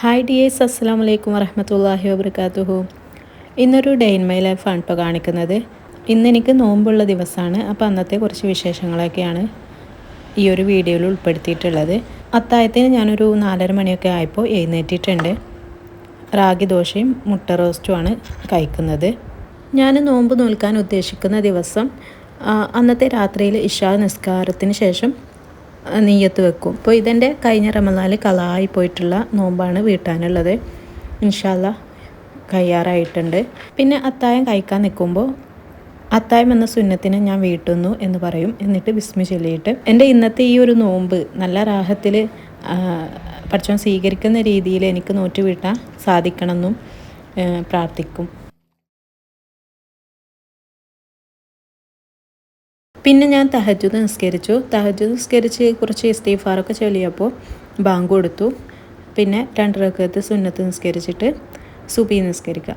Hi dears അസ്സാം വലൈക്കും വറഹമത്തല്ലാഹി വബർക്കാത്തുഹു ഇന്നൊരു ഡേ ഇൻ മൈ ലൈഫാണ് ഇപ്പോൾ കാണിക്കുന്നത്. ഇന്ന് എനിക്ക് നോമ്പുള്ള ദിവസമാണ്. അപ്പോൾ അന്നത്തെ കുറച്ച് വിശേഷങ്ങളൊക്കെയാണ് ഈ ഒരു വീഡിയോയിൽ ഉൾപ്പെടുത്തിയിട്ടുള്ളത്. അത്തായത്തിന് ഞാനൊരു നാലര മണിയൊക്കെ ആയപ്പോൾ എഴുന്നേറ്റിട്ടുണ്ട്. റാഗി ദോശയും മുട്ട റോസ്റ്റുമാണ് കഴിക്കുന്നത്. ഞാൻ നോമ്പ് നോൽക്കാൻ ഉദ്ദേശിക്കുന്ന ദിവസം അന്നത്തെ രാത്രിയിൽ ഇഷാ നിസ്കാരത്തിന് ശേഷം നെയ്യത്ത് വെക്കും. അപ്പോൾ ഇതെന്റെ കഴിഞ്ഞ റമദാനിൽ കളായി പോയിട്ടുള്ള നോമ്പാണ് വീട്ടാനുള്ളത്. ഇൻഷാല്ല കയ്യാറായിട്ടുണ്ട് പിന്നെ അത്തായം കഴിക്കാൻ നിൽക്കുമ്പോൾ അത്തായം എന്ന സുന്നത്തിനെ ഞാൻ വീട്ടുന്നു എന്ന് പറയും. എന്നിട്ട് വിസ്മി ചൊല്ലിയിട്ട് എന്റെ ഇന്നത്തെ ഈ ഒരു നോമ്പ് നല്ല രാഹത്തിൽ പഠിച്ചോൻ സ്വീകരിക്കുന്ന രീതിയിൽ എനിക്ക് നോറ്റ് വീട്ടാൻ സാധിക്കണമെന്നും പ്രാർത്ഥിക്കും. പിന്നെ ഞാൻ തഹജുദ് നിസ്കരിച്ചു. തഹജുദ് നിസ്കരിച്ച് കുറച്ച് ഇസ്തീഫാറൊക്കെ ചൊല്ലിയപ്പോൾ ബാങ്ക് കൊടുത്തു. പിന്നെ രണ്ട് റക്കത്ത് സുന്നത്ത് നിസ്കരിച്ചിട്ട് സുബി നിസ്കരിക്കുക.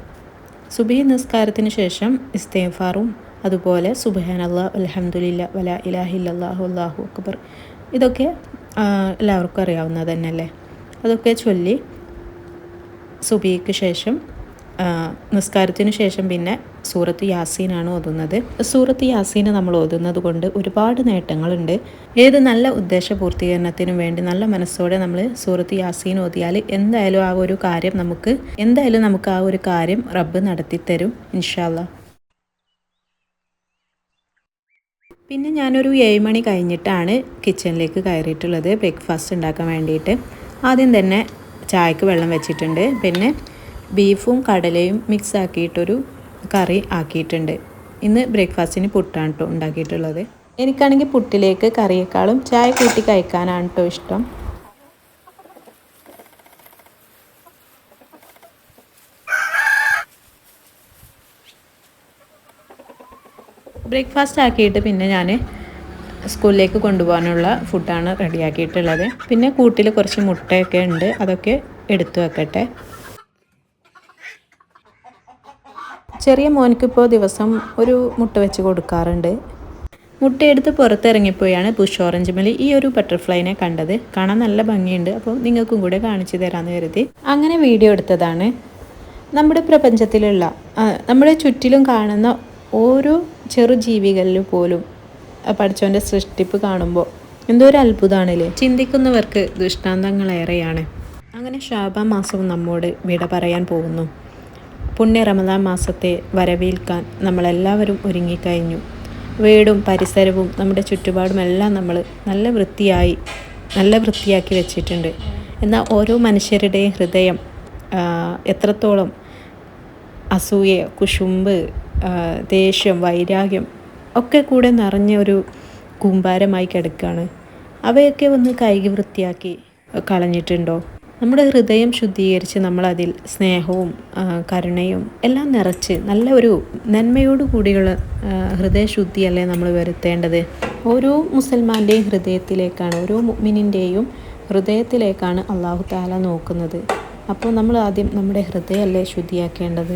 സുബി നിസ്കാരത്തിന് ശേഷം ഇസ്തീഫാറും അതുപോലെ സുബഹാനല്ലാ അലഹമുല്ല വല ഇലാഹില്ലാഹു അല്ലാഹു അക്ബർ ഇതൊക്കെ എല്ലാവർക്കും അറിയാവുന്നത് തന്നെയല്ലേ അതൊക്കെ ചൊല്ലി സുബിക്ക് ശേഷം നിസ്കാരത്തിന് ശേഷം പിന്നെ സൂറത്ത് യാസീനാണ് ഓതുന്നത്. സൂറത്ത് യാസീന് നമ്മൾ ഓതുന്നത് കൊണ്ട് ഒരുപാട് നേട്ടങ്ങളുണ്ട്. ഏത് നല്ല ഉദ്ദേശ പൂർത്തീകരണത്തിനും വേണ്ടി നല്ല മനസ്സോടെ നമ്മൾ സൂറത്ത് യാസീൻ ഓതിയാൽ എന്തായാലും ആ ഒരു കാര്യം നമുക്ക് എന്തായാലും നമുക്ക് ആ ഒരു കാര്യം റബ്ബ് നടത്തിത്തരും ഇൻഷാല്ല പിന്നെ ഞാനൊരു ഏഴ് മണി കഴിഞ്ഞിട്ടാണ് കിച്ചണിലേക്ക് കയറിയിട്ടുള്ളത്. ബ്രേക്ക്ഫാസ്റ്റ് ഉണ്ടാക്കാൻ വേണ്ടിയിട്ട്. ആദ്യം തന്നെ ചായക്ക് വെള്ളം വെച്ചിട്ടുണ്ട്. പിന്നെ ബീഫും കടലയും മിക്സ് ആക്കിയിട്ടൊരു കറി ആക്കിയിട്ടുണ്ട്. ഇന്ന് ബ്രേക്ക്ഫാസ്റ്റിന് പുട്ടാണ് കേട്ടോ ഉണ്ടാക്കിയിട്ടുള്ളത്. എനിക്കാണെങ്കിൽ പുട്ടിലേക്ക് കറിയേക്കാളും ചായ കൂട്ടി കഴിക്കാനാണ് കേട്ടോ ഇഷ്ടം. ബ്രേക്ക്ഫാസ്റ്റ് ആക്കിയിട്ട് പിന്നെ ഞാൻ സ്കൂളിലേക്ക് കൊണ്ടുപോകാനുള്ള ഫുഡാണ് റെഡിയാക്കിയിട്ടുള്ളത്. പിന്നെ കൂട്ടിൽ കുറച്ച് മുട്ടയൊക്കെ ഉണ്ട്. അതൊക്കെ എടുത്തു വെക്കട്ടെ. ചെറിയ മോനിക്കിപ്പോൾ ദിവസം ഒരു മുട്ട വെച്ച് കൊടുക്കാറുണ്ട്. മുട്ടയെടുത്ത് പുറത്തിറങ്ങിപ്പോയാണ് ബുഷ് ഓറഞ്ച് മലി ഈ ഒരു ബട്ടർഫ്ലൈനെ കണ്ടത്. കാണാൻ നല്ല ഭംഗിയുണ്ട്. അപ്പോൾ നിങ്ങൾക്കും കൂടെ കാണിച്ചു തരാമെന്ന് കരുതി. അങ്ങനെ വീഡിയോ എടുത്തതാണ്. നമ്മുടെ പ്രപഞ്ചത്തിലുള്ള നമ്മുടെ ചുറ്റിലും കാണുന്ന ഓരോ ചെറു ജീവികളിലും പോലും പഠിച്ചവന്റെ സൃഷ്ടിപ്പ് കാണുമ്പോൾ എന്തോ ഒരു അത്ഭുതമാണല്ലേ? ചിന്തിക്കുന്നവർക്ക് ദൃഷ്ടാന്തങ്ങളേറെയാണ്. അങ്ങനെ ഷാബ മാസവും നമ്മോട് വിട പറയാൻ പോകുന്നു. പുണ്യ റമദാൻ മാസത്തെ വരവേൽക്കാൻ നമ്മളെല്ലാവരും ഒരുങ്ങിക്കഴിഞ്ഞു. വീടും പരിസരവും നമ്മുടെ ചുറ്റുപാടുമെല്ലാം നമ്മൾ നല്ല വൃത്തിയായി നല്ല വൃത്തിയാക്കി വെച്ചിട്ടുണ്ട്. എന്നാൽ ഓരോ മനുഷ്യരുടെയും ഹൃദയം എത്രത്തോളം അസൂയ കുശുമ്പ് ദേഷ്യം വൈരാഗ്യം ഒക്കെ കൂടെ നിറഞ്ഞ ഒരു കൂമ്പാരമായി കിടക്കുകയാണ് അവയൊക്കെ ഒന്ന് കൈകി വൃത്തിയാക്കി കളഞ്ഞിട്ടുണ്ടോ? നമ്മുടെ ഹൃദയം ശുദ്ധീകരിച്ച് നമ്മളതിൽ സ്നേഹവും കരുണയും എല്ലാം നിറച്ച് നല്ല ഒരു നന്മയോടു കൂടിയുള്ള ഹൃദയശുദ്ധിയല്ലേ നമ്മൾ വരുത്തേണ്ടത്. ഓരോ മുസൽമാന്റെയും ഹൃദയത്തിലേക്കാണ് ഓരോ മുഗ്മിനിന്റെയും ഹൃദയത്തിലേക്കാണ് അള്ളാഹു താല നോക്കുന്നത്. അപ്പോൾ നമ്മൾ ആദ്യം നമ്മുടെ ഹൃദയമല്ലേ ശുദ്ധിയാക്കേണ്ടത്?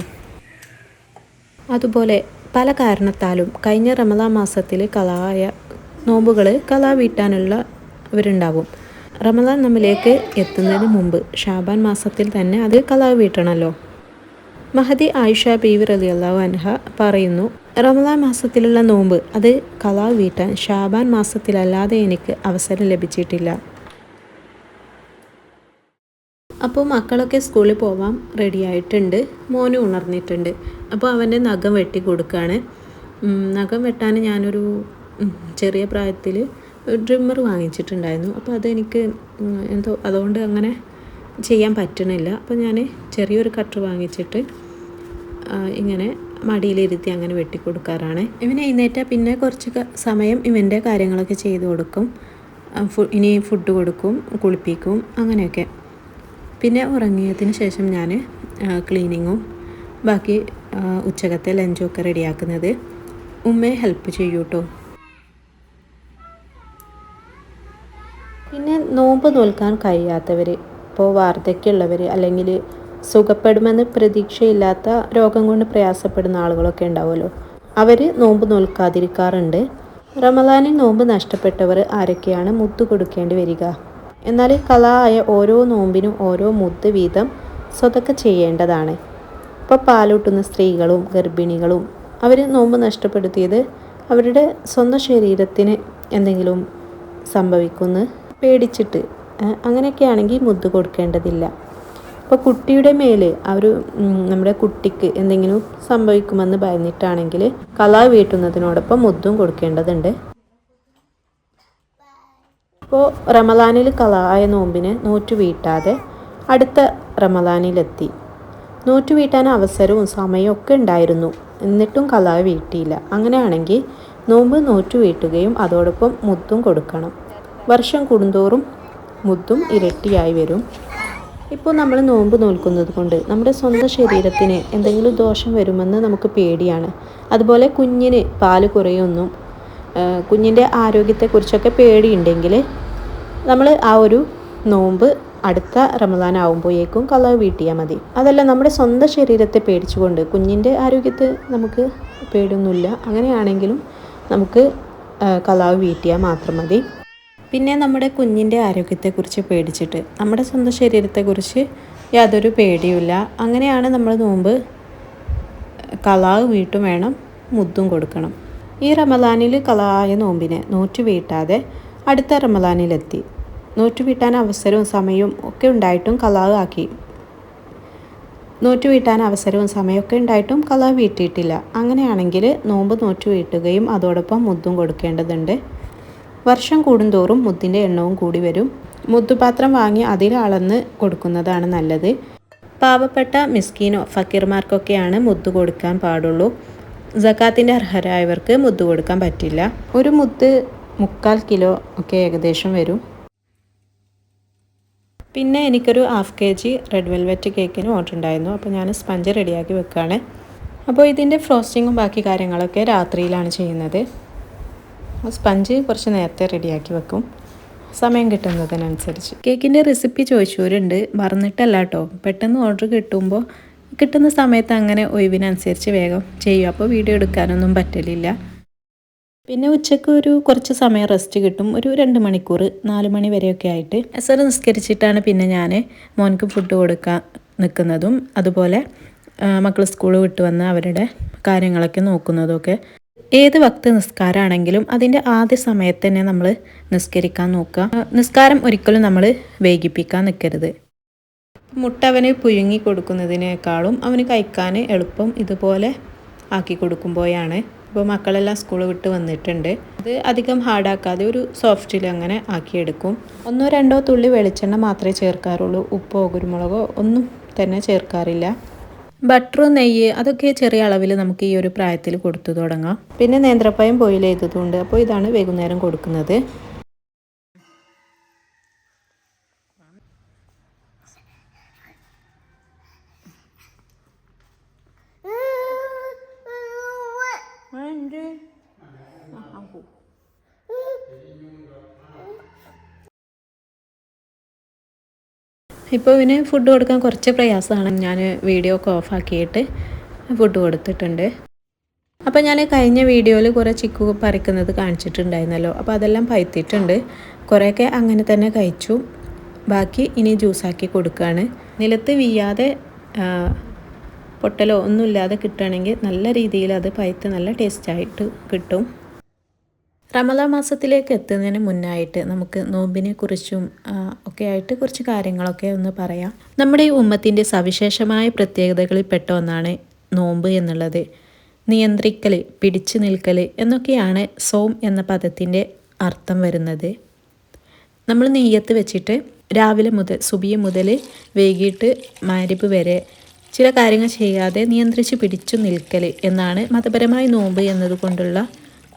അതുപോലെ പല കാരണത്താലും കഴിഞ്ഞ റമദാ മാസത്തിൽ കലായ നോമ്പുകൾ കലാ വീട്ടാനുള്ളവരുണ്ടാവും റമദാൻ നമ്മിലേക്ക് എത്തുന്നതിന് മുമ്പ് ഷാബാൻ മാസത്തിൽ തന്നെ അത് കലാവ് വീട്ടണമല്ലോ മഹദി ആയിഷ ബീവി അലി അള്ളാഹു അൻഹ പറയുന്നു റമദാൻ മാസത്തിലുള്ള നോമ്പ് അത് കലാവ് വീട്ടാൻ ഷാബാൻ മാസത്തിലല്ലാതെ എനിക്ക് അവസരം ലഭിച്ചിട്ടില്ല. അപ്പോൾ മക്കളൊക്കെ സ്കൂളിൽ പോവാൻ റെഡി ആയിട്ടുണ്ട്. മോനും ഉണർന്നിട്ടുണ്ട്. അപ്പോൾ അവന്റെ നഖം വെട്ടി കൊടുക്കുകയാണ് നഖം വെട്ടാൻ ഞാനൊരു ചെറിയ പ്രായത്തിൽ ഡ്രിമ്മർ വാങ്ങിച്ചിട്ടുണ്ടായിരുന്നു. അപ്പോൾ അതെനിക്ക് എന്തോ അതുകൊണ്ട് അങ്ങനെ ചെയ്യാൻ പറ്റണില്ല. അപ്പോൾ ഞാൻ ചെറിയൊരു കട്ടർ വാങ്ങിച്ചിട്ട് ഇങ്ങനെ മടിയിലിരുത്തി അങ്ങനെ വെട്ടിക്കൊടുക്കാറാണ്. ഇവൻ എഴുന്നേറ്റാൽ പിന്നെ കുറച്ച് സമയം ഇവന്റെ കാര്യങ്ങളൊക്കെ ചെയ്തു കൊടുക്കും. ഇനി ഫുഡ് കൊടുക്കും കുളിപ്പിക്കും അങ്ങനെയൊക്കെ. പിന്നെ ഉറങ്ങിയതിന് ശേഷം ഞാൻ ക്ലീനിങ്ങും ബാക്കി ഉച്ചകത്തെ ലഞ്ചും ഒക്കെ റെഡിയാക്കുന്നത്. ഉമ്മയെ ഹെൽപ്പ് ചെയ്യൂ കേട്ടോ പിന്നെ നോമ്പ് നോൽക്കാൻ കഴിയാത്തവർ ഇപ്പോൾ വാർദ്ധക്യമുള്ളവർ അല്ലെങ്കിൽ സുഖപ്പെടുമെന്ന് പ്രതീക്ഷയില്ലാത്ത രോഗം കൊണ്ട് പ്രയാസപ്പെടുന്ന ആളുകളൊക്കെ ഉണ്ടാവുമല്ലോ. അവർ നോമ്പ് നോൽക്കാതിരിക്കാറുണ്ട്. റമദാനിൽ നോമ്പ് നഷ്ടപ്പെട്ടവർ ആരൊക്കെയാണ് മുത്ത് കൊടുക്കേണ്ടി വരിക? എന്നാൽ കല ആയ ഓരോ നോമ്പിനും ഓരോ മുത്ത് വീതം സ്വതക്ക ചെയ്യേണ്ടതാണ്. ഇപ്പോൾ പാലൂട്ടുന്ന സ്ത്രീകളും ഗർഭിണികളും അവർ നോമ്പ് നഷ്ടപ്പെടുത്തിയത് അവരുടെ സ്വന്തം ശരീരത്തിന് എന്തെങ്കിലും സംഭവിക്കുമെന്ന് പേടിച്ചിട്ട് അങ്ങനെയൊക്കെ ആണെങ്കിൽ മുദ്ദ് കൊടുക്കേണ്ടതില്ല. അപ്പോൾ കുട്ടിയുടെ മേൽ ഒരു നമ്മുടെ കുട്ടിക്ക് എന്തെങ്കിലും സംഭവിക്കുമെന്ന് ഭയന്നിട്ടാണെങ്കിൽ കലാ വീട്ടുന്നതിനോടൊപ്പം മുത്തും കൊടുക്കേണ്ടതുണ്ട്. അപ്പോൾ റമദാനിൽ കലായ നോമ്പിന് നോറ്റു വീട്ടാതെ അടുത്ത റമദാനിലെത്തി. നോറ്റു വീട്ടാൻ അവസരവും സമയവും ഒക്കെ ഉണ്ടായിരുന്നു. എന്നിട്ടും കലാ വീട്ടിയില്ല. അങ്ങനെയാണെങ്കിൽ നോമ്പ് നോറ്റു വീട്ടുകയും അതോടൊപ്പം മുത്തും കൊടുക്കണം. വർഷം കൂടുന്തോറും മുത്തും ഇരട്ടിയായി വരും. ഇപ്പോൾ നമ്മൾ നോമ്പ് നോൽക്കുന്നത് കൊണ്ട് നമ്മുടെ സ്വന്തം ശരീരത്തിന് എന്തെങ്കിലും ദോഷം വരുമെന്ന് നമുക്ക് പേടിയാണ്. അതുപോലെ കുഞ്ഞിന് പാൽ കുറയൊന്നും കുഞ്ഞിന്റെ ആരോഗ്യത്തെക്കുറിച്ചൊക്കെ പേടിയുണ്ടെങ്കിൽ നമ്മൾ ആ ഒരു നോമ്പ് അടുത്ത റമദാൻ ആകുമ്പോഴേക്കും കളവ് വീട്ടിയാൽ മതി. അതല്ല നമ്മുടെ സ്വന്തം ശരീരത്തെ പേടിച്ചുകൊണ്ട് കുഞ്ഞിന്റെ ആരോഗ്യത്തെ നമുക്ക് പേടിയൊന്നുമില്ല. അങ്ങനെയാണെങ്കിലും നമുക്ക് കളാവ് വീട്ടിയാൽ മാത്രം മതി. പിന്നെ നമ്മുടെ കുഞ്ഞിന്റെ ആരോഗ്യത്തെക്കുറിച്ച് പേടിച്ചിട്ട് നമ്മുടെ സ്വന്തം ശരീരത്തെക്കുറിച്ച് യാതൊരു പേടിയുമില്ല. അങ്ങനെയാണ് നമ്മൾ നോമ്പ് കളാവ് വീട്ടും വേണം മുദ്ദും കൊടുക്കണം. ഈ റമദാനിൽ കളായ നോമ്പിനെ നോറ്റു വീട്ടാതെ അടുത്ത റമദാനിലെത്തി. നോറ്റു വീട്ടാൻ അവസരവും സമയവും ഒക്കെ ഉണ്ടായിട്ടും കളാവ് ആക്കി. നോറ്റു വീട്ടാൻ അവസരവും സമയമൊക്കെ ഉണ്ടായിട്ടും കളാവ് വീട്ടിയിട്ടില്ല. അങ്ങനെയാണെങ്കിൽ നോമ്പ് നോറ്റു വീട്ടുകയും അതോടൊപ്പം മുദ്ദും കൊടുക്കേണ്ടതുണ്ട്. വർഷം കൂടുന്തോറും മുത്തിന്റെ എണ്ണവും കൂടി വരും. മുത്തുപാത്രം വാങ്ങി അതിൽ അളന്ന് കൊടുക്കുന്നതാണ് നല്ലത്. പാവപ്പെട്ട മിസ്കീനോ ഫക്കീർമാർക്കൊക്കെയാണ് മുത്തു കൊടുക്കാൻ പാടുള്ളൂ. ജക്കാത്തിന്റെ അർഹരായവർക്ക് മുത്ത് കൊടുക്കാൻ പറ്റില്ല. ഒരു മുത്ത് മുക്കാൽ കിലോ ഒക്കെ ഏകദേശം വരും. പിന്നെ എനിക്കൊരു half K G red velvet കേക്കിന് ഓർഡർ ഉണ്ടായിരുന്നു. അപ്പോൾ ഞാൻ സ്പഞ്ച് റെഡിയാക്കി വെക്കുകയാണ് അപ്പോൾ ഇതിന്റെ ഫ്രോസ്റ്റിങ്ങും ബാക്കി കാര്യങ്ങളൊക്കെ രാത്രിയിലാണ് ചെയ്യുന്നത്. സ്പഞ്ച് കുറച്ച് നേരത്തെ റെഡിയാക്കി വെക്കും. സമയം കിട്ടുന്നതിനനുസരിച്ച്. കേക്കിന്റെ റെസിപ്പി ചോദിച്ചവരുണ്ട്. മറന്നിട്ടല്ല കേട്ടോ പെട്ടെന്ന് ഓർഡർ കിട്ടുമ്പോൾ കിട്ടുന്ന സമയത്ത് അങ്ങനെ ഒഴിവിനനുസരിച്ച് വേഗം ചെയ്യും. അപ്പോൾ വീഡിയോ എടുക്കാനൊന്നും പറ്റലില്ല. പിന്നെ ഉച്ചയ്ക്ക് ഒരു കുറച്ച് സമയം റെസ്റ്റ് കിട്ടും. ഒരു രണ്ട് മണിക്കൂർ നാല് മണി വരെയൊക്കെ ആയിട്ട്. എസർ നിസ്കരിച്ചിട്ടാണ് പിന്നെ ഞാൻ മോൻക്ക് ഫുഡ് കൊടുക്കാൻ നിൽക്കുന്നതും അതുപോലെ മക്കൾ സ്കൂൾ വിട്ട് വന്ന് അവരുടെ കാര്യങ്ങളൊക്കെ നോക്കുന്നതൊക്കെ ഏത് വക്ത് നിസ്കാരമാണെങ്കിലും അതിന്റെ ആദ്യ സമയത്ത് തന്നെ നമ്മൾ നിസ്കരിക്കാൻ നോക്കുക. നിസ്കാരം ഒരിക്കലും നമ്മൾ വൈകിപ്പിക്കാൻ നിൽക്കരുത്. മുട്ട അവന് പുഴുങ്ങി കൊടുക്കുന്നതിനേക്കാളും അവന് കഴിക്കാൻ എളുപ്പം ഇതുപോലെ ആക്കി കൊടുക്കുമ്പോഴാണ്. ഇപ്പോൾ മക്കളെല്ലാം സ്കൂൾ വിട്ട് വന്നിട്ടുണ്ട്. അത് അധികം ഹാർഡാക്കാതെ ഒരു സോഫ്റ്റിൽ അങ്ങനെ ആക്കിയെടുക്കും. ഒന്നോ രണ്ടോ തുള്ളി വെളിച്ചെണ്ണ മാത്രമേ ചേർക്കാറുള്ളൂ. ഉപ്പോ കുരുമുളകോ ഒന്നും തന്നെ ചേർക്കാറില്ല. ബട്ടറും നെയ്യ് അതൊക്കെ ചെറിയ അളവിൽ നമുക്ക് ഈ ഒരു പ്രായത്തിൽ കൊടുത്തു തുടങ്ങാം. പിന്നെ നേന്ത്രപ്പഴം ബോയിൽ ചെയ്തതുകൊണ്ട് അപ്പോൾ ഇതാണ് വൈകുന്നേരം കൊടുക്കുന്നത്. ഇപ്പോൾ ഇവന് ഫുഡ് കൊടുക്കാൻ കുറച്ച് പ്രയാസമാണ്. ഞാൻ വീഡിയോ ഒക്കെ ഓഫാക്കിയിട്ട് ഫുഡ് കൊടുത്തിട്ടുണ്ട്. അപ്പോൾ ഞാൻ കഴിഞ്ഞ വീഡിയോയിൽ കുറേ ചിക്കു പറിക്കുന്നത് കാണിച്ചിട്ടുണ്ടായിരുന്നല്ലോ. അപ്പോൾ അതെല്ലാം പൈത്തിട്ടുണ്ട് കുറേയൊക്കെ അങ്ങനെ തന്നെ കഴിച്ചു. ബാക്കി ഇനി ജ്യൂസാക്കി കൊടുക്കുകയാണ് നിലത്ത് വീയാതെ പൊട്ടലോ ഒന്നുമില്ലാതെ കിട്ടുകയാണെങ്കിൽ നല്ല രീതിയിൽ അത് പഴുത്ത് നല്ല ടേസ്റ്റായിട്ട് കിട്ടും. റമദാ മാസത്തിലേക്ക് എത്തുന്നതിന് മുന്നായിട്ട് നമുക്ക് നോമ്പിനെ കുറിച്ചും ഒക്കെ ആയിട്ട് കുറച്ച് കാര്യങ്ങളൊക്കെ ഒന്ന് പറയാം. നമ്മുടെ ഈ ഉമ്മത്തിന്റെ സവിശേഷമായ പ്രത്യേകതകളിൽ പെട്ട ഒന്നാണ് നോമ്പ് എന്നുള്ളത്. നിയന്ത്രിക്കൽ പിടിച്ചു നിൽക്കൽ എന്നൊക്കെയാണ് സോം എന്ന പദത്തിന്റെ അർത്ഥം വരുന്നത്. നമ്മൾ നെയ്യത്ത് വെച്ചിട്ട് രാവിലെ മുതൽ സുബിയ മുതൽ വൈകിട്ട് മാരിപ്പ് വരെ ചില കാര്യങ്ങൾ ചെയ്യാതെ നിയന്ത്രിച്ച് പിടിച്ചു നിൽക്കൽ എന്നാണ് മതപരമായ നോമ്പ് എന്നതുകൊണ്ടുള്ള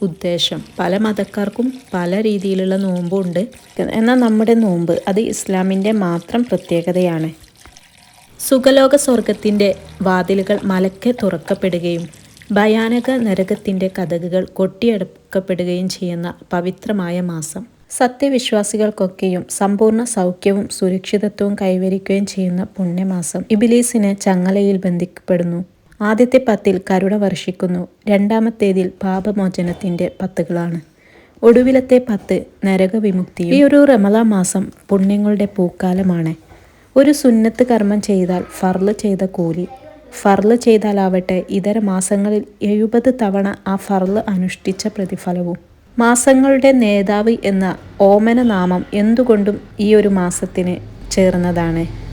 ഉദ്ദേശം. പല മതക്കാർക്കും പല രീതിയിലുള്ള നോമ്പുണ്ട്. എന്നാൽ നമ്മുടെ നോമ്പ് അത് ഇസ്ലാമിന്റെ മാത്രം പ്രത്യേകതയാണ്. സുഖലോക സ്വർഗത്തിന്റെ വാതിലുകൾ മലക്കെ തുറക്കപ്പെടുകയും ഭയാനക നരകത്തിന്റെ കഥകുകൾ കൊട്ടിയടക്കപ്പെടുകയും ചെയ്യുന്ന പവിത്രമായ മാസം. സത്യവിശ്വാസികൾക്കൊക്കെയും സമ്പൂർണ സൗഖ്യവും സുരക്ഷിതത്വവും കൈവരിക്കുകയും ചെയ്യുന്ന പുണ്യമാസം ഇബിലീസിന് ചങ്ങലയിൽ ബന്ധിക്കപ്പെടുന്നു. ആദ്യത്തെ പത്തിൽ കരുണ വർഷിക്കുന്നു. രണ്ടാമത്തേതിൽ പാപമോചനത്തിന്റെ പത്തുകളാണ്. ഒടുവിലത്തെ പത്ത് നരകവിമുക്തി ഈ ഒരു റമല മാസം പുണ്യങ്ങളുടെ പൂക്കാലമാണ്. ഒരു സുന്നത്ത് കർമ്മം ചെയ്താൽ ഫർൾ ചെയ്ത കൂലി ഫർൾ ചെയ്താലാവട്ടെ ഇതര മാസങ്ങളിൽ എഴുപത് തവണ ആ ഫർൾ അനുഷ്ഠിച്ച പ്രതിഫലവും. മാസങ്ങളുടെ നേതാവ് എന്ന ഓമന നാമം എന്തുകൊണ്ടും ഈ ഒരു മാസത്തിന് ചേർന്നതാണ്.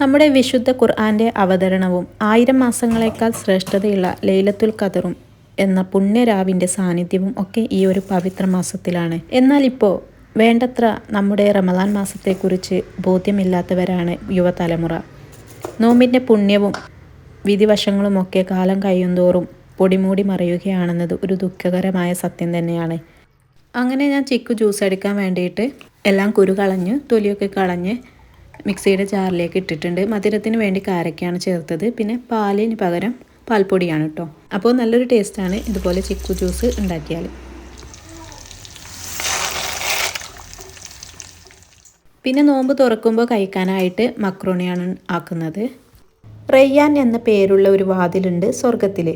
നമ്മുടെ വിശുദ്ധ ഖുർആന്റെ അവതരണവും ആയിരം മാസങ്ങളേക്കാൾ ശ്രേഷ്ഠതയുള്ള ലൈലത്തുൽ ഖദറും എന്ന പുണ്യരാവിന്റെ സാന്നിധ്യവും ഒക്കെ ഈ ഒരു പവിത്ര മാസത്തിലാണ്. എന്നാൽ ഇപ്പോൾ വേണ്ടത്ര നമ്മുടെ റമദാൻ മാസത്തെക്കുറിച്ച് ബോധ്യമില്ലാത്തവരാണ് യുവതലമുറ. നോമ്പിന്റെ പുണ്യവും വിധിവശങ്ങളുമൊക്കെ കാലം കഴിയുന്തോറും പൊടിമൂടി മറയുകയാണെന്നത് ഒരു ദുഃഖകരമായ സത്യം തന്നെയാണ്. അങ്ങനെ ഞാൻ ചിക്കു ജ്യൂസ് എടുക്കാൻ വേണ്ടിയിട്ട് എല്ലാം കുരു കളഞ്ഞ് തൊലിയൊക്കെ കളഞ്ഞ് മിക്സിയുടെ ജാറിലേക്ക് ഇട്ടിട്ടുണ്ട്. മധുരത്തിന് വേണ്ടി കാരക്കയാണ് ചേർത്തത്. പിന്നെ പാലിന് പകരം പാൽപ്പൊടിയാണ് കേട്ടോ അപ്പോൾ നല്ലൊരു ടേസ്റ്റാണ് ഇതുപോലെ ചിക്കു ജ്യൂസ് ഉണ്ടാക്കിയാൽ. പിന്നെ നോമ്പ് തുറക്കുമ്പോൾ കഴിക്കാനായിട്ട് മക്രോണിയാണ് ആക്കുന്നത്. റയ്യാൻ എന്ന പേരുള്ള ഒരു വാതിലുണ്ട് സ്വർഗത്തിൽ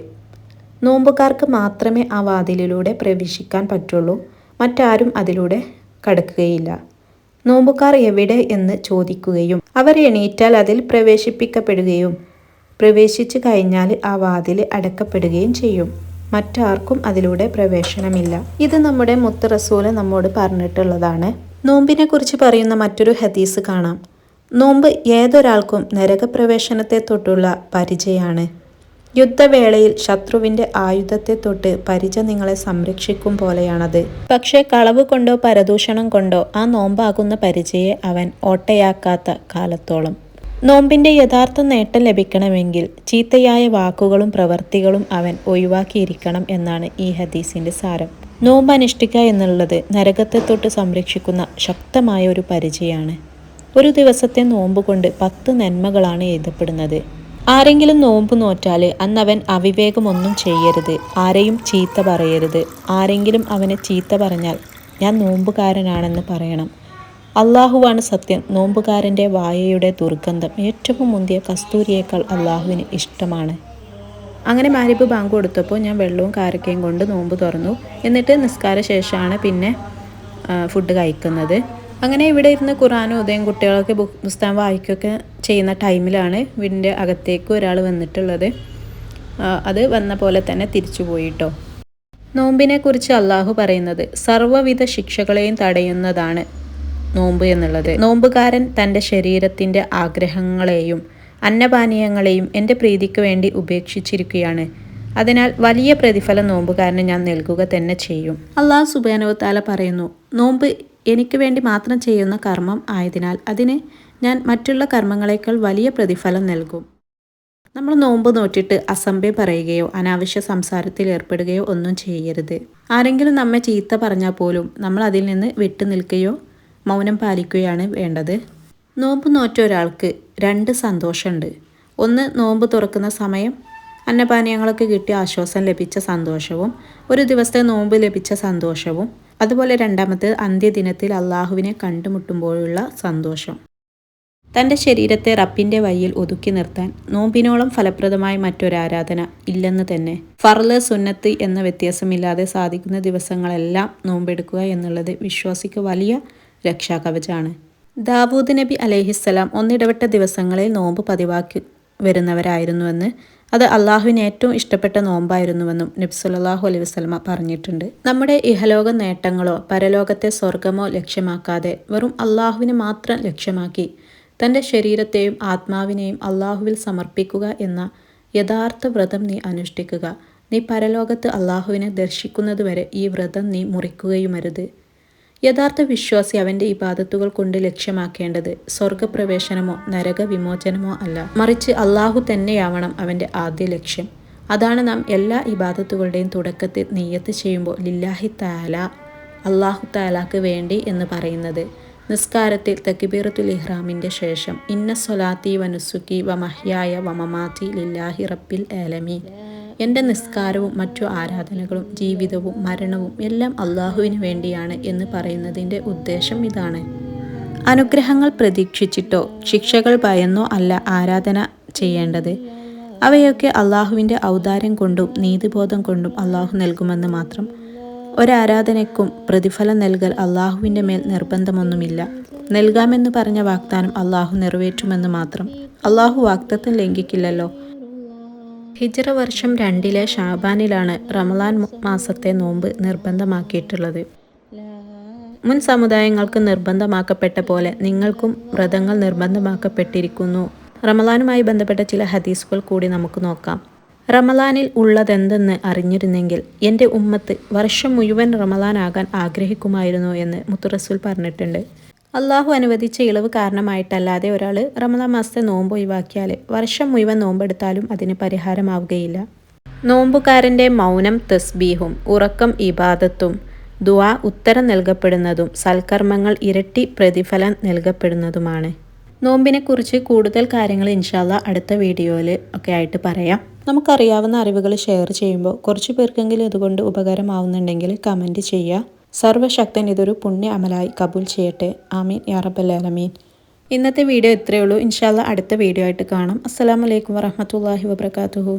നോമ്പുകാർക്ക് മാത്രമേ ആ വാതിലിലൂടെ പ്രവേശിക്കാൻ പറ്റുള്ളൂ. മറ്റാരും അതിലൂടെ കടക്കുകയില്ല. നോമ്പുകാർ എവിടെ എന്ന് ചോദിക്കുകയും അവർ എണീറ്റാൽ അതിൽ പ്രവേശിപ്പിക്കപ്പെടുകയും പ്രവേശിച്ചു കഴിഞ്ഞാൽ ആ വാതിൽ അടക്കപ്പെടുകയും ചെയ്യും. മറ്റാർക്കും അതിലൂടെ പ്രവേശനമില്ല. ഇത് നമ്മുടെ മുത്ത് റസൂൽ നമ്മോട് പറഞ്ഞിട്ടുള്ളതാണ്. നോമ്പിനെ കുറിച്ച് പറയുന്ന മറ്റൊരു ഹദീസ് കാണാം. നോമ്പ് ഏതൊരാൾക്കും നരകപ്രവേശനത്തെ തൊട്ടുള്ള പരിചയാണ്. യുദ്ധവേളയിൽ ശത്രുവിന്റെ ആയുധത്തെ തൊട്ട് പരിച നിങ്ങളെ സംരക്ഷിക്കും പോലെയാണത്. പക്ഷേ കളവ് കൊണ്ടോ പരദൂഷണം കൊണ്ടോ ആ നോമ്പാകുന്ന പരിചയെ അവൻ ഓട്ടയാക്കാത്ത കാലത്തോളം. നോമ്പിന്റെ യഥാർത്ഥ നേട്ടം ലഭിക്കണമെങ്കിൽ ചീത്തയായ വാക്കുകളും പ്രവൃത്തികളും അവൻ ഒഴിവാക്കിയിരിക്കണം എന്നാണ് ഈ ഹദീസിന്റെ സാരം. നോമ്പ് അനുഷ്ഠിക്കുക എന്നുള്ളത് നരകത്തെ തൊട്ട് സംരക്ഷിക്കുന്ന ശക്തമായ ഒരു പരിചയമാണ് ഒരു ദിവസത്തെ നോമ്പ് കൊണ്ട് പത്ത് നന്മകളാണ് എഴുതപ്പെടുന്നത്. ആരെങ്കിലും നോമ്പ് നോറ്റാൽ അന്നവൻ അവിവേകമൊന്നും ചെയ്യരുത്. ആരെയും ചീത്ത പറയരുത്. ആരെങ്കിലും അവനെ ചീത്ത പറഞ്ഞാൽ ഞാൻ നോമ്പുകാരനാണെന്ന് പറയണം. അള്ളാഹുവാണ് സത്യം. നോമ്പുകാരന്റെ വായയുടെ ദുർഗന്ധം ഏറ്റവും മുന്തിയ കസ്തൂരിയേക്കാൾ അള്ളാഹുവിന് ഇഷ്ടമാണ്. അങ്ങനെ മാരിപ്പ് ബാങ്ക് കൊടുത്തപ്പോൾ ഞാൻ വെള്ളവും കാരക്കയും കൊണ്ട് നോമ്പ് തുറന്നു. എന്നിട്ട് നിസ്കാര ശേഷമാണ് പിന്നെ ഫുഡ് കഴിക്കുന്നത്. അങ്ങനെ ഇവിടെ ഇരുന്ന് ഖുറാനും ഉദയം കുട്ടികളൊക്കെ പുസ്തകം വായിക്കുകയൊക്കെ ചെയ്യുന്ന ടൈമിലാണ് വീടിന്റെ അകത്തേക്ക് ഒരാൾ വന്നിട്ടുള്ളത്. അത് വന്ന പോലെ തന്നെ തിരിച്ചു പോയിട്ടോ നോമ്പിനെ കുറിച്ച് അള്ളാഹു പറയുന്നത് സർവവിധ ശിക്ഷകളെയും തടയുന്നതാണ് നോമ്പ് എന്നുള്ളത്. നോമ്പുകാരൻ തന്റെ ശരീരത്തിന്റെ ആഗ്രഹങ്ങളെയും അന്നപാനീയങ്ങളെയും എന്റെ പ്രീതിക്ക് വേണ്ടി ഉപേക്ഷിച്ചിരിക്കുകയാണ്. അതിനാൽ വലിയ പ്രതിഫലം നോമ്പുകാരന് ഞാൻ നൽകുക തന്നെ ചെയ്യും. അള്ളാഹു സുബാനുവത്താല പറയുന്നു നോമ്പ് എനിക്ക് വേണ്ടി മാത്രം ചെയ്യുന്ന കർമ്മം ആയതിനാൽ അതിന് ഞാൻ മറ്റുള്ള കർമ്മങ്ങളേക്കാൾ വലിയ പ്രതിഫലം നൽകും. നമ്മൾ നോമ്പ് നോറ്റിട്ട് അസംഭ്യം പറയുകയോ അനാവശ്യ സംസാരത്തിൽ ഏർപ്പെടുകയോ ഒന്നും ചെയ്യരുത്. ആരെങ്കിലും നമ്മെ ചീത്ത പറഞ്ഞാൽ പോലും നമ്മൾ അതിൽ നിന്ന് വിട്ടു നിൽക്കുകയോ മൗനം പാലിക്കുകയാണ് വേണ്ടത്. നോമ്പ് നോറ്റ ഒരാൾക്ക് രണ്ട് സന്തോഷമുണ്ട്. ഒന്ന് നോമ്പ് തുറക്കുന്ന സമയം അന്നപാനീയങ്ങളൊക്കെ കിട്ടിയ ആശ്വാസം ലഭിച്ച സന്തോഷവും ഒരു ദിവസത്തെ നോമ്പ് ലഭിച്ച സന്തോഷവും അതുപോലെ രണ്ടാമത്തെ അന്ത്യദിനത്തിൽ അള്ളാഹുവിനെ കണ്ടുമുട്ടുമ്പോഴുള്ള സന്തോഷം. തന്റെ ശരീരത്തെ റപ്പിന്റെ വഴിയിൽ ഒതുക്കി നിർത്താൻ നോമ്പിനോളം ഫലപ്രദമായ മറ്റൊരാരാധന ഇല്ലെന്ന് തന്നെ. ഫർൽ സുന്നത്ത് എന്ന വ്യത്യാസമില്ലാതെ സാധിക്കുന്ന ദിവസങ്ങളെല്ലാം നോമ്പെടുക്കുക എന്നുള്ളത് വിശ്വാസിക്ക് വലിയ രക്ഷാകവചാണ് ദാവൂദ് നബി അലഹിസ്സലാം ഒന്നിടവിട്ട ദിവസങ്ങളിൽ നോമ്പ് പതിവാക്കി വരുന്നവരായിരുന്നുവെന്ന് അത് അള്ളാഹുവിന് ഏറ്റവും ഇഷ്ടപ്പെട്ട നോമ്പായിരുന്നുവെന്നും നബ്സുല്ലാഹു അലൈഹി വസ്ലമ പറഞ്ഞിട്ടുണ്ട്. നമ്മുടെ ഇഹലോക നേട്ടങ്ങളോ പരലോകത്തെ സ്വർഗമോ ലക്ഷ്യമാക്കാതെ വെറും അള്ളാഹുവിനെ മാത്രം ലക്ഷ്യമാക്കി തന്റെ ശരീരത്തെയും ആത്മാവിനെയും അള്ളാഹുവിൽ സമർപ്പിക്കുക എന്ന യഥാർത്ഥ വ്രതം നീ അനുഷ്ഠിക്കുക. നീ പരലോകത്ത് അള്ളാഹുവിനെ ദർശിക്കുന്നതുവരെ ഈ വ്രതം നീ മുറിക്കുകയുമരുത്. യഥാർത്ഥ വിശ്വാസി അവന്റെ ഇബാദത്തുകൾ കൊണ്ട് ലക്ഷ്യമാക്കേണ്ടത് സ്വർഗപ്രവേശനമോ നരകവിമോചനമോ അല്ല. മറിച്ച് അള്ളാഹു തന്നെയാവണം അവന്റെ ആദ്യ ലക്ഷ്യം. അതാണ് നാം എല്ലാ ഇബാദത്തുകളുടെയും തുടക്കത്തിൽ നെയ്യത്ത് ചെയ്യുമ്പോൾ ലില്ലാഹി താല അള്ളാഹു താലാക്ക് വേണ്ടി എന്ന് പറയുന്നത്. നിസ്കാരത്തിൽ തക്കിബീറത്തുൽ ഇഹ്റാമിന്റെ ശേഷം ഇന്ന സൊലാത്തി വനുസുക്കി വമഹ്യായ വമമാതി ലില്ലാഹി റബ്ബിൽ ആലമീൻ. എന്റെ നിസ്കാരവും മറ്റു ആരാധനകളും ജീവിതവും മരണവും എല്ലാം അള്ളാഹുവിന് വേണ്ടിയാണ് എന്ന് പറയുന്നതിന്റെ ഉദ്ദേശം ഇതാണ്. അനുഗ്രഹങ്ങൾ പ്രതീക്ഷിച്ചിട്ടോ ശിക്ഷകൾ ഭയന്നോ അല്ല ആരാധന ചെയ്യേണ്ടത്. അവയൊക്കെ അള്ളാഹുവിന്റെ ഔദാര്യം കൊണ്ടും നീതിബോധം കൊണ്ടും അള്ളാഹു നൽകുമെന്ന് മാത്രം. ഒരാരാധനയ്ക്കും പ്രതിഫലം നൽകൽ അള്ളാഹുവിന്റെ മേൽ നിർബന്ധമൊന്നുമില്ല. നൽകാമെന്ന് പറഞ്ഞ വാഗ്ദാനം അള്ളാഹു നിറവേറ്റുമെന്ന് മാത്രം. അള്ളാഹു വാഗ്ദത്തം ലംഘിക്കില്ലല്ലോ. ഹിജറ വർഷം രണ്ടിലെ ഷാബാനിലാണ് റമലാൻ മാസത്തെ നോമ്പ് നിർബന്ധമാക്കിയിട്ടുള്ളത്. മുൻ സമുദായങ്ങൾക്ക് നിർബന്ധമാക്കപ്പെട്ട പോലെ നിങ്ങൾക്കും വ്രതങ്ങൾ നിർബന്ധമാക്കപ്പെട്ടിരിക്കുന്നു. റമലാനുമായി ബന്ധപ്പെട്ട ചില ഹദീസുകൾ കൂടി നമുക്ക് നോക്കാം. റമലാനിൽ ഉള്ളതെന്തെന്ന് അറിഞ്ഞിരുന്നെങ്കിൽ എന്റെ ഉമ്മത്ത് വർഷം മുഴുവൻ റമലാനാകാൻ ആഗ്രഹിക്കുമായിരുന്നു എന്ന് മുത്തുറസുൽ പറഞ്ഞിട്ടുണ്ട്. അള്ളാഹു അനുവദിച്ച ഇളവ് കാരണമായിട്ടല്ലാതെ ഒരാൾ റമദാൻ മാസത്തെ നോമ്പ് ഒഴിവാക്കിയാൽ വർഷം മുഴുവൻ നോമ്പെടുത്താലും അതിന് പരിഹാരമാവുകയില്ല. നോമ്പുകാരന്റെ മൗനം തസ്ബീഹും ഉറക്കം ഇബാദത്തും ദുവാ ഉത്തരം നൽകപ്പെടുന്നതും സൽക്കർമ്മങ്ങൾ ഇരട്ടി പ്രതിഫലം നൽകപ്പെടുന്നതുമാണ്. നോമ്പിനെക്കുറിച്ച് കൂടുതൽ കാര്യങ്ങൾ ഇൻഷാല്ല അടുത്ത വീഡിയോയിൽ ഒക്കെ ആയിട്ട് പറയാം. നമുക്കറിയാവുന്ന അറിവുകൾ ഷെയർ ചെയ്യുമ്പോൾ കുറച്ച് പേർക്കെങ്കിലും ഇതുകൊണ്ട് ഉപകാരമാവുന്നുണ്ടെങ്കിൽ കമന്റ് ചെയ്യുക. സർവശക്തൻ ഇതൊരു പുണ്യ അമലായി കബൂൽ ചെയ്യട്ടെ. ആമീൻ. യാറബലമീൻ ഇന്നത്തെ വീഡിയോ ഇത്രയേ ഉള്ളൂ. ഇൻഷാല്ല അടുത്ത വീഡിയോ ആയിട്ട് കാണാം. അസ്സാം വലൈക്കും വറഹമത്തല്ലാഹി വബർക്കാത്തുഹു